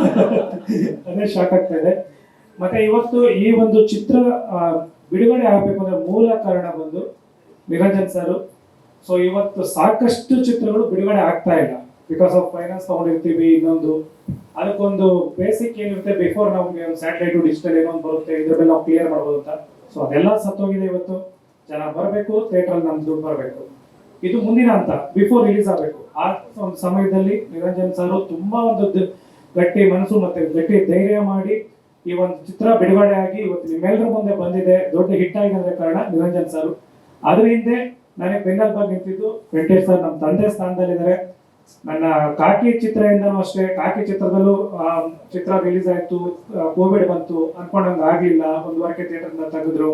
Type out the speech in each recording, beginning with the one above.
ಅದೇ ಶಾಕ್ ಆಗ್ತಾ ಇದೆ. ಮತ್ತೆ ಇವತ್ತು ಈ ಒಂದು ಚಿತ್ರ ಬಿಡುಗಡೆ ಆಗಬೇಕು ಅಂದ್ರೆ ಮೂಲ ಕಾರಣ ಬಂದು ನಿರಂಜನ್ ಸರ್. ಸೊ ಇವತ್ತು ಸಾಕಷ್ಟು ಚಿತ್ರಗಳು ಬಿಡುಗಡೆ ಆಗ್ತಾ ಇಲ್ಲ. ಬಿಕಾಸ್ ಆಫ್ ಫೈನಾನ್ಸ್ ತಗೊಂಡಿರ್ತೀವಿ, ಇನ್ನೊಂದು, ಅದಕ್ಕೊಂದು ಬೇಸಿಕ್ ಏನಿರುತ್ತೆ ಬಿಫೋರ್ ನಮ್ಗೆ ಒಂದು ಸ್ಯಾಟಲೈಟ್ ಡಿಜಿಟಲ್ ಏನೋ ಒಂದು ಬರುತ್ತೆ, ಇದ್ರ ಮೇಲೆ ನಾವು ಕ್ಲಿಯರ್ ಮಾಡ್ಬೋದು ಅಂತ. ಸೊ ಅದೆಲ್ಲ ಸತ್ತೋಗಿದೆ ಇವತ್ತು. ಜನ ಬರಬೇಕು ಥಿಯೇಟರ್ ನಮ್ ದುಡ್ಡು ಬರಬೇಕು. ಇದು ಮುಂದಿನ ಹಂತ ಬಿಫೋರ್ ರಿಲೀಸ್ ಆಗಬೇಕು. ಆ ಒಂದು ಸಮಯದಲ್ಲಿ ನಿರಂಜನ್ ಸರ್ ತುಂಬಾ ಒಂದು ಗಟ್ಟಿ ಮನಸ್ಸು ಮತ್ತೆ ಗಟ್ಟಿ ಧೈರ್ಯ ಮಾಡಿ ಈ ಒಂದು ಚಿತ್ರ ಬಿಡುಗಡೆ ಆಗಿ ಇವತ್ತು ನಿಮ್ಮೆಲ್ಲರ ಮುಂದೆ ಬಂದಿದೆ. ದೊಡ್ಡ ಹಿಟ್ ಆಗಿದೆ ಕಾರಣ ನಿರಂಜನ್ ಸರ್. ಅದ್ರ ಹಿಂದೆ ನನಗೆ ಬೆನ್ನೆಲುಬಾಗಿ ನಿಂತಿದ್ದು. ವೆಂಕಟೇಶ್ ಸರ್ ನಮ್ಮ ತಂದೆ ಸ್ಥಾನದಲ್ಲಿದ್ದಾರೆ. ನನ್ನ ಕಾಕಿ ಚಿತ್ರದಿಂದನೂ ಅಷ್ಟೇ. ಕಾಕಿ ಚಿತ್ರದಲ್ಲೂ ಚಿತ್ರ ರಿಲೀಸ್ ಆಯ್ತು. ಕೋವಿಡ್ ಬಂತು. ಅನ್ಕೊಂಡಂಗ ಆಗ್ಲಿಲ್ಲ. ವಾರಕ್ಕೆ ಥಿಯೇಟರ್ನ ತೆಗೆದ್ರು.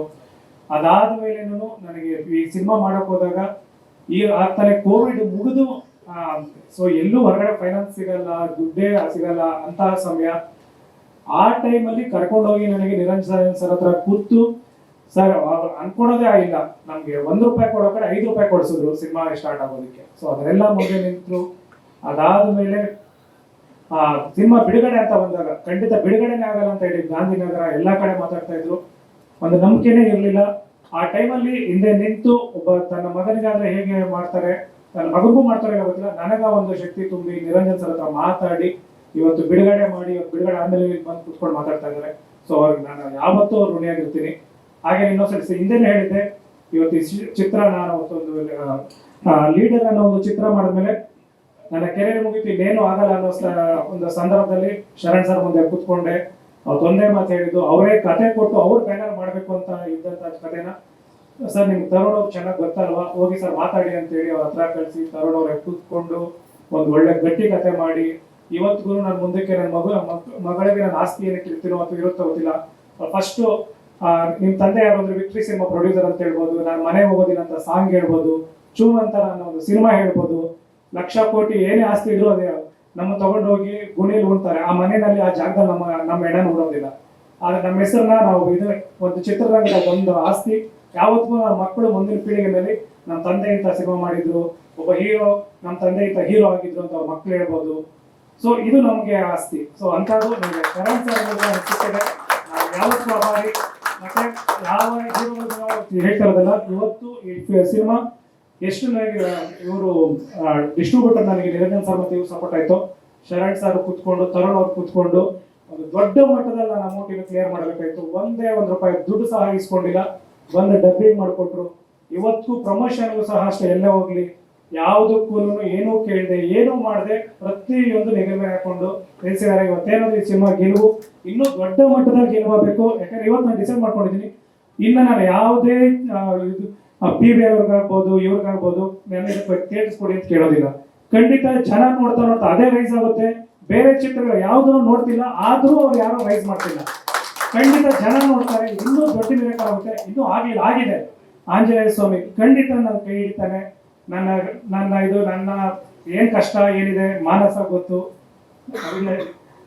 ಅದಾದ ಮೇಲೇನು ನನಗೆ ಈ ಸಿನಿಮಾ ಮಾಡಕ್ ಹೋದಾಗ ಈ ಆಗ್ತಾನೆ ಕೋವಿಡ್ ಮುಗಿದು ಸೊ ಎಲ್ಲೂ ಹೊರಗಡೆ ಫೈನಾನ್ಸ್ ಸಿಗಲ್ಲ, ದುಡ್ಡೇ ಸಿಗಲ್ಲ ಅಂತಹ ಸಮಯ. ಆ ಟೈಮಲ್ಲಿ ಕರ್ಕೊಂಡೋಗಿ ನನಗೆ ನಿರಂಜನ್ ಸರ್ ಹತ್ರ ಕೂತು ಸರ್ ಅನ್ಕೊಳೋದೇ ಆಗಿಲ್ಲ. ನಮ್ಗೆ ಒಂದ್ ರೂಪಾಯಿ ಕೊಡೋ ಕಡೆ ಐದು ರೂಪಾಯಿ ಕೊಡಿಸಿದ್ರು ಸಿನಿಮಾ ಸ್ಟಾರ್ಟ್ ಆಗೋದಕ್ಕೆ. ಸೊ ಅದರೆಲ್ಲ ಮುಂದೆ ಅದಾದ ಅದಾದ್ಮೇಲೆ, ಆ ಸಿನಿಮಾ ಬಿಡುಗಡೆ ಅಂತ ಬಂದಾಗ, ಖಂಡಿತ ಬಿಡುಗಡೆನೇ ಆಗಲ್ಲ ಅಂತ ಹೇಳಿ ಗಾಂಧಿನಗರ ಎಲ್ಲಾ ಕಡೆ ಮಾತಾಡ್ತಾ ಇದ್ರು. ಒಂದು ನಂಬಿಕೆನೇ ಇರಲಿಲ್ಲ. ಆ ಟೈಮಲ್ಲಿ ಹಿಂದೆ ನಿಂತು ಒಬ್ಬ ತನ್ನ ಮಗನಿಗಾದ್ರೆ ಹೇಗೆ ಮಾಡ್ತಾರೆ? ತನ್ನ ಮಗನಿಗೂ ಮಾಡ್ತಾರೆ ಗೊತ್ತಿಲ್ಲ. ನನಗ ಒಂದು ಶಕ್ತಿ ತುಂಬಿ ನಿರಂಜನ್ ಸರ್ ಮಾತಾಡಿ, ಇವತ್ತು ಬಿಡುಗಡೆ ಮಾಡಿ, ಇವತ್ತು ಬಿಡುಗಡೆ ಆಮೇಲೆ ಬಂದು ಕುತ್ಕೊಂಡು ಮಾತಾಡ್ತಾ ಇದ್ದಾರೆ. ಸೊ ಅವ್ರಿಗೆ ನಾನು ಯಾವತ್ತೂ ಅವ್ರು ಋಣಿಯಾಗಿರ್ತೀನಿ. ಹಾಗೆ ಇನ್ನೊಂದ್ಸರಿ ಹಿಂದೆನೇ ಹೇಳಿದ್ದೆ, ಇವತ್ತು ಚಿತ್ರ ನಾನು ಒಂದು ಲೀಡರ್ ಅನ್ನೋ ಒಂದು ಚಿತ್ರ ಮಾಡಿದ್ಮೇಲೆ ನನ್ನ ಕೆರಿಯರ್ ಮುಗಿತು, ಇನ್ನೇನು ಆಗಲ್ಲ ಅನ್ನೋ ಒಂದು ಸಂದರ್ಭದಲ್ಲಿ ಶರಣ್ ಸರ್ ಮುಂದೆ ಕೂತ್ಕೊಂಡೆ. ಅವ್ರು ಒಂದೇ ಮಾತು ಹೇಳಿದ್ದು, ಅವರೇ ಕತೆ ಕೊಟ್ಟು ಅವ್ರ ಬ್ಯಾನರ್ ಮಾಡಬೇಕು ಅಂತ ಇದ್ದಂತ ಕಥೆನ ಸರ್, ನಿಮ್ಗೆ ತರುಣ್ ಚೆನ್ನಾಗಿ ಗೊತ್ತಲ್ವಾ? ಹೋಗಿ ಸರ್ ಮಾತಾಡಿ ಅಂತ ಹೇಳಿ ಅವ್ರ ಹತ್ರ ಕಳಿಸಿ, ತರುಣ್ ಅವ್ರ ಕೂತ್ಕೊಂಡು ಒಂದು ಒಳ್ಳೆ ಗಟ್ಟಿ ಕತೆ ಮಾಡಿ. ಇವತ್ತಿಗೂ ನನ್ನ ಮುಂದಕ್ಕೆ ನನ್ನ ಮಗು, ಮಗ್- ಮಗಳಿಗೆ ನಾನು ಆಸ್ತಿ ಏನಕ್ಕೆ ಇರ್ತೀನೋ ಅಥವಾ ಇರುತ್ತೋ ಗೊತ್ತಿಲ್ಲ. ಫಸ್ಟ್ ನಿಮ್ ತಂದೆ ಯಾರು ಅಂದ್ರೆ ವಿಕ್ಟ್ರಿ ಸಿನಿಮಾ ಪ್ರೊಡ್ಯೂಸರ್ ಅಂತ ಹೇಳ್ಬೋದು, ನಾನು ಮನೆ ಹೋಗೋದಿಲ್ಲ ಅಂತ ಸಾಂಗ್ ಹೇಳ್ಬೋದು ಚೂಮ್ ಅಂತ ನಾನು ಒಂದು ಸಿನಿಮಾ ಹೇಳ್ಬೋದು. ಲಕ್ಷ ಕೋಟಿ ಏನೇ ಆಸ್ತಿ ಇದ್ರು ಅದೇ, ನಮ್ಮ ತಗೊಂಡೋಗಿ ಗುಣಿಲಿ ಉಣ್ತಾರೆ. ಆ ಮನೆಯಲ್ಲಿ ಆ ಜಾಗದಲ್ಲಿ ನಮ್ಮ ನಮ್ಮ ಎಡ ನೋಡೋದಿಲ್ಲ ಆದ್ರೆ ನಮ್ಮ ಹೆಸರನ್ನ ನಾವು ಇದು ಒಂದು ಚಿತ್ರರಂಗದ ಒಂದು ಆಸ್ತಿ ಯಾವತ್ತಿಗೂ ನಮ್ಮ ಮಕ್ಕಳು ಮುಂದಿನ ಪೀಳಿಗೆಯಲ್ಲಿ ನಮ್ಮ ತಂದೆ ಇಂಥ ಸಿನಿಮಾ ಮಾಡಿದ್ರು, ಒಬ್ಬ ಹೀರೋ ನಮ್ಮ ತಂದೆ ಇಂಥ ಹೀರೋ ಆಗಿದ್ರು ಅಂತ ಅವ್ರ ಮಕ್ಳು ಹೇಳ್ಬೋದು. ಸೊ ಇದು ನಮಗೆ ಆಸ್ತಿ. ಸೊ ಅಂತದ್ದು ನಮಗೆ ಸರ್ ಅನಿಸುತ್ತದೆ ಯಾವತ್ತೂ ಅಭಾರಿ ಮತ್ತೆ ಯಾವ ಹೀರೋಗಳು ನಾವು ಇವತ್ತು ಈ ಸಿನಿಮಾ ಎಷ್ಟು ನನಗೆ, ಇವರು ಡಿಸ್ಟ್ರಿಬ್ಯೂಟರ್ ನನಗೆ ನಿರಂಜನ್ ಸರ್ ಮತ್ತೆ ಇವ್ರು ಸಪೋರ್ಟ್ ಆಯ್ತು. ಶರಣ್ ಸರ್ ಕೂತ್ಕೊಂಡು, ತರುಣ್ ಅವ್ರು ಕುತ್ಕೊಂಡು, ಒಂದು ದೊಡ್ಡ ಮಟ್ಟದಲ್ಲಿ ನಾನು ಅಮೌಂಟ್ ಕ್ಲಿಯರ್ ಮಾಡಬೇಕಾಯ್ತು. ಒಂದೇ ಒಂದು ರೂಪಾಯಿ ದುಡ್ಡು ಸಹ ಇಸ್ಕೊಂಡಿಲ್ಲ ಬಂದು ಡಬ್ಬಿಂಗ್ ಮಾಡಿಕೊಟ್ರು? ಇವತ್ತು ಪ್ರಮೋಷನ್ಗೂ ಸಹ ಅಷ್ಟೇ, ಎಲ್ಲ ಹೋಗ್ಲಿ. ಯಾವುದಕ್ಕೂ ಏನೂ ಕೇಳಿದೆ, ಏನೂ ಮಾಡದೆ, ಪ್ರತಿಯೊಂದು ನಿಗಮೆ ಹಾಕೊಂಡು ನಿಲ್ಸಿದ್ದಾರೆ ಇವತ್ತೇನಾದ್ರು ಈ ಸಿನಿಮಾ ಗೆಲುವು? ಇನ್ನೂ ದೊಡ್ಡ ಮಟ್ಟದಲ್ಲಿ ಗೆಲುವಾಗಬೇಕು ಯಾಕಂದ್ರೆ ಇವತ್ತು ನಾನು ಡಿಸೈಡ್ ಮಾಡ್ಕೊಂಡಿದ್ದೀನಿ. ಇನ್ನು ನಾನು ಯಾವುದೇ ಪಿ ಬಿ ಅವ್ರಿಗಾಗ್ಬೋದು, ಇವ್ರಿಗಾಗ್ಬೋದು ಥಿಯೇಟರ್ಸ್ ಕೊಡಿ ಅಂತ ಕೇಳೋದಿಲ್ಲ. ಖಂಡಿತ ಚೆನ್ನಾಗಿ ನೋಡ್ತಾ ನೋಡ್ತಾ ಅದೇ ರೈಸ್ ಆಗುತ್ತೆ. ಬೇರೆ ಚಿತ್ರಗಳು ಯಾವುದನ್ನು ನೋಡ್ತಿಲ್ಲ, ಆದರೂ ಅವ್ರು ಯಾರು ರೈಸ್ ಮಾಡ್ತಿಲ್ಲ. ಖಂಡಿತ ಜನ ನೋಡ್ತಾರೆ, ಇನ್ನೂ ದೊಡ್ಡ ಮಿರಕಲ್ ಆಗುತ್ತೆ ಇನ್ನೂ ಆಗಿಲ್ಲ ಆಗಿದೆ. ಆಂಜನೇಯ ಸ್ವಾಮಿ ಖಂಡಿತ ನನ್ನ ಕೈ ಇಡ್ತಾನೆ ನನ್ನ ನನ್ನ ಇದು ನನ್ನ ಏನ್ ಕಷ್ಟ, ಏನಿದೆ, ಮಾನಸ ಗೊತ್ತು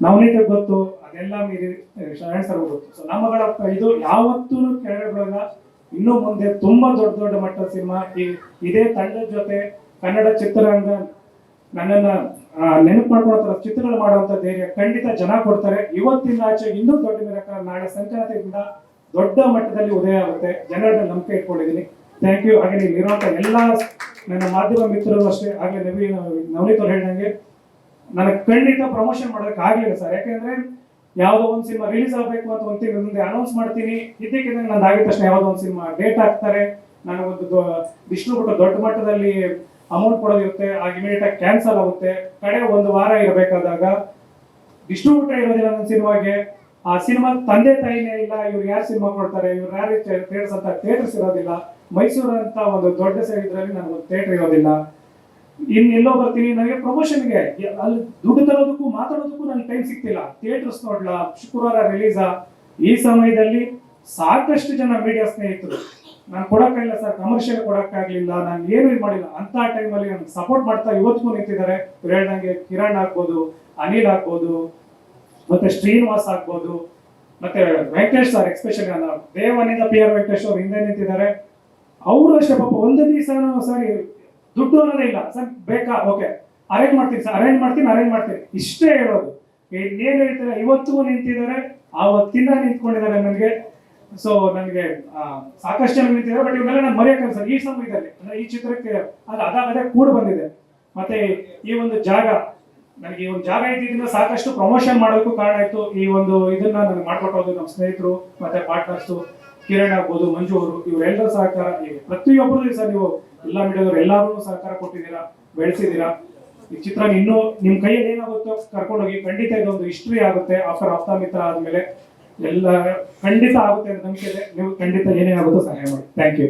ನವನೀತ ಗೊತ್ತು, ಅದೆಲ್ಲ ಮೀರಿ ಶರಣ ಸರ್ ಗೊತ್ತು. ಸೊ ನಮ್ಮಗಳ ಇದು ಯಾವತ್ತೂ ಕೆಳಗಡೆ ಬಿಡೋಲ್ಲ ಇನ್ನು ಮುಂದೆ ತುಂಬಾ ದೊಡ್ಡ ದೊಡ್ಡ ಮಟ್ಟದ ಸಿನಿಮಾ ಇದೇ ತಂಡದ ಜೊತೆ ಕನ್ನಡ ಚಿತ್ರರಂಗ ನನ್ನನ್ನ ನೆನಪು ಮಾಡ್ಕೊಳ್ತಾರ ಚಿತ್ರಗಳು ಮಾಡುವಂತ ಧೈರ್ಯ ಖಂಡಿತ ಜನ ಕೊಡ್ತಾರೆ. ಇವತ್ತಿನ ಆಚೆ ಇನ್ನೂ ದೊಡ್ಡ ಮಿರಕಲ್ ನಾಳೆ ಸಂಕ್ರಾಂತಿಯಿಂದ ದೊಡ್ಡ ಮಟ್ಟದಲ್ಲಿ ಉದಯ ಆಗುತ್ತೆ. ಜನರ ಮೇಲೆ ನಂಬಿಕೆ ಇಟ್ಕೊಂಡಿದ್ದೀನಿ. ಥ್ಯಾಂಕ್ ಯು ಹಾಗೆ ನೀವು ಇರುವಂತ ಎಲ್ಲ ನನ್ನ ಮಾಧ್ಯಮ ಮಿತ್ರರು ಅಷ್ಟೇ, ಹಾಗೆ ನವೀನ್ ನವನೀತ್ ಅವ್ರು ಹೇಳಿದಂಗೆ ನನಗೆ ಖಂಡಿತ ಪ್ರಮೋಷನ್ ಮಾಡೋದಕ್ಕೆ ಆಗ್ಲಿಲ್ಲ ಸರ್. ಯಾಕೆಂದ್ರೆ ಯಾವುದೋ ಒಂದು ಸಿನಿಮಾ ರಿಲೀಸ್ ಆಗಬೇಕು ಅಂತ ಒಂದು ತಿಂಗಳ ಮುಂದೆ ಅನೌನ್ಸ್ ಮಾಡ್ತೀನಿ. ಇದ್ದಕ್ಕಿದ್ದಂಗೆ ನಂದು ಆಗಿದ ತಕ್ಷಣ ಯಾವುದೋ ಒಂದು ಸಿನಿಮಾ ಡೇಟ್ ಹಾಕ್ತಾರೆ. ನನಗೊಂದು ಡಿಸ್ಟ್ರಿಬ್ಯೂಟರ್ ದೊಡ್ಡ ಮಟ್ಟದಲ್ಲಿ ಅಮೌಂಟ್ ಕೊಡೋದಿರುತ್ತೆ ಆಗ ಇಮಿಡಿಯೇಟ್ ಆಗಿ ಕ್ಯಾನ್ಸಲ್ ಆಗುತ್ತೆ. ಕಡೆ ಒಂದು ವಾರ ಇರಬೇಕಾದಾಗ ಡಿಸ್ಟ್ರಿಬ್ಯೂಟರ್ ಇರೋದಿಲ್ಲ ನನ್ನ ಸಿನಿಮಾಗೆ. ಆ ಸಿನಿಮಾ ತಂದೆ ತಾಯಿನೇ ಇಲ್ಲ, ಇವ್ರು ಯಾರು ಸಿನಿಮಾ ಕೊಡ್ತಾರೆ, ಇವ್ರು ಯಾರು ಥಿಯೇಟರ್ಸ್ ಅಂತ ಥಿಯೇಟರ್ಸ್ ಇರೋದಿಲ್ಲ. ಮೈಸೂರು ಅಂತ ಒಂದು ದೊಡ್ಡ ಇದ್ರಲ್ಲಿ ನನಗೊಂದು ಥಿಯೇಟರ್ ಇರೋದಿಲ್ಲ. ಇನ್ನು ಎಲ್ಲೋ ಬರ್ತೀನಿ, ನನಗೆ ಪ್ರಮೋಷನ್ಗೆ ಅಲ್ಲಿ ದುಡ್ಡು ತರೋದಕ್ಕೂ ಮಾತಾಡೋದಕ್ಕೂ ನನಗೆ ಟೈಮ್ ಸಿಗ್ತಿಲ್ಲ. ಥಿಯೇಟರ್ಸ್ ನೋಡ್ಲಾ, ಶುಕ್ರವಾರ ರಿಲೀಸಾ ಈ ಸಮಯದಲ್ಲಿ ಸಾಕಷ್ಟು ಜನ ಮೀಡಿಯಾ ಸ್ನೇಹಿತರು. ನಾನು ಕೊಡಕ್ಕಾಗಿಲ್ಲ ಸರ್ ಕಮರ್ಷಿಯಲ್ ಕೊಡೋಕ್ಕಾಗಲಿಲ್ಲ, ನಾನು ಏನು ಇದು ಮಾಡಿಲ್ಲ. ಅಂತ ಟೈಮಲ್ಲಿ ನನಗೆ ಸಪೋರ್ಟ್ ಮಾಡ್ತಾ ಇವತ್ತಿಗೂ ನಿಂತಿದ್ದಾರೆ. ಹೇಳ್ದಂಗೆ ಕಿರಣ್ ಆಗ್ಬೋದು, ಅನಿಲ್ ಆಗ್ಬೋದು, ಮತ್ತೆ ಶ್ರೀನಿವಾಸ್ ಆಗ್ಬೋದು, ಮತ್ತೆ ವೆಂಕಟೇಶ್ ಸರ್ ಎಕ್ಸ್ಪೆಷಲಿ ದೇವನಿಂದ ಪಿ ಆರ್ ವೆಂಕಟೇಶ್ ಅವ್ರು ಹಿಂದೆ ನಿಂತಿದ್ದಾರೆ. ಅವರು ಅಷ್ಟೇ ಪಾಪ, ಒಂದು ದಿವಸನೂ ಸರಿ, ದುಡ್ಡು ಅನ್ನೋದೇ ಇಲ್ಲ. ಸರ್, ಬೇಕಾ? ಓಕೆ ಅರೇಂಜ್ ಮಾಡ್ತೀನಿ ಸರ್ ಅರೇಂಜ್ ಮಾಡ್ತೀನಿ ಅರೇಂಜ್ ಮಾಡ್ತೀನಿ. ಇಷ್ಟೇ ಹೇಳೋದು. ಇನ್ನೇನು ಹೇಳ್ತಾರೆ? ಇವತ್ತಿಗೂ ನಿಂತಿದ್ದಾರೆ ಆವತ್ತಿನ ನಿಂತ್ಕೊಂಡಿದ್ದಾರೆ ನನಗೆ. ಸೊ ನನಗೆ ಸಾಕಷ್ಟು ಜನ ನಿಂತಿದ್ದಾರೆ ಬಟ್ ಇವನ್ನೆಲ್ಲ ನಾನು ಮರೆಯೋಕೆ ಸರ್. ಈ ಸಮಯದಲ್ಲಿ, ಅಂದ್ರೆ ಈ ಚಿತ್ರಕ್ಕೆ ಅದು ಅದಾಗದೇ ಕೂಡ ಬಂದಿದೆ. ಮತ್ತೆ ಈ ಒಂದು ಜಾಗ, ನನಗೆ ಈ ಒಂದು ಜಾಗ ಇದ್ದಿದ್ದರಿಂದ ಸಾಕಷ್ಟು ಪ್ರಮೋಷನ್ ಮಾಡೋದಕ್ಕೂ ಕಾರಣ ಆಯ್ತು. ಈ ಒಂದು ಇದನ್ನ ನನಗೆ ಮಾಡ್ಕೊಟ್ಟೋದು ನಮ್ಮ ಸ್ನೇಹಿತರು, ಮತ್ತೆ ಪಾರ್ಟ್ನರ್ಸು ಕಿರಣ್ ಆಗ್ಬೋದು, ಮಂಜು ಅವರು ಇವರೆಲ್ಲರ ಸಹಕಾರ ಪ್ರತಿಯೊಬ್ಬರು ಸರ್ ನೀವು ಎಲ್ಲ ಮೀಡಿಯಾದವರು ಎಲ್ಲರೂ ಸಹಕಾರ ಕೊಟ್ಟಿದ್ದೀರಾ, ಬೆಳೆಸಿದ್ದೀರಾ. ಈ ಚಿತ್ರ ಇನ್ನೂ ನಿಮ್ಮ ಕೈಯಲ್ಲಿ ಏನಾಗುತ್ತೋ ಕರ್ಕೊಂಡೋಗಿ ಖಂಡಿತ ಇದೊಂದು ಹಿಸ್ಟ್ರಿ ಆಗುತ್ತೆ ಆಫ್ಟರ್ ಆಪ್ತಾಮಿತ್ರ ಆದ್ಮೇಲೆ. ಎಲ್ಲ ಖಂಡಿತ ಆಗುತ್ತೆ ನಂಬಿಕೆ ಇದೆ. ನೀವು ಖಂಡಿತ ಏನೇ ಆಗುತ್ತೋ ಸಹಾಯ ಮಾಡಿ. Thank you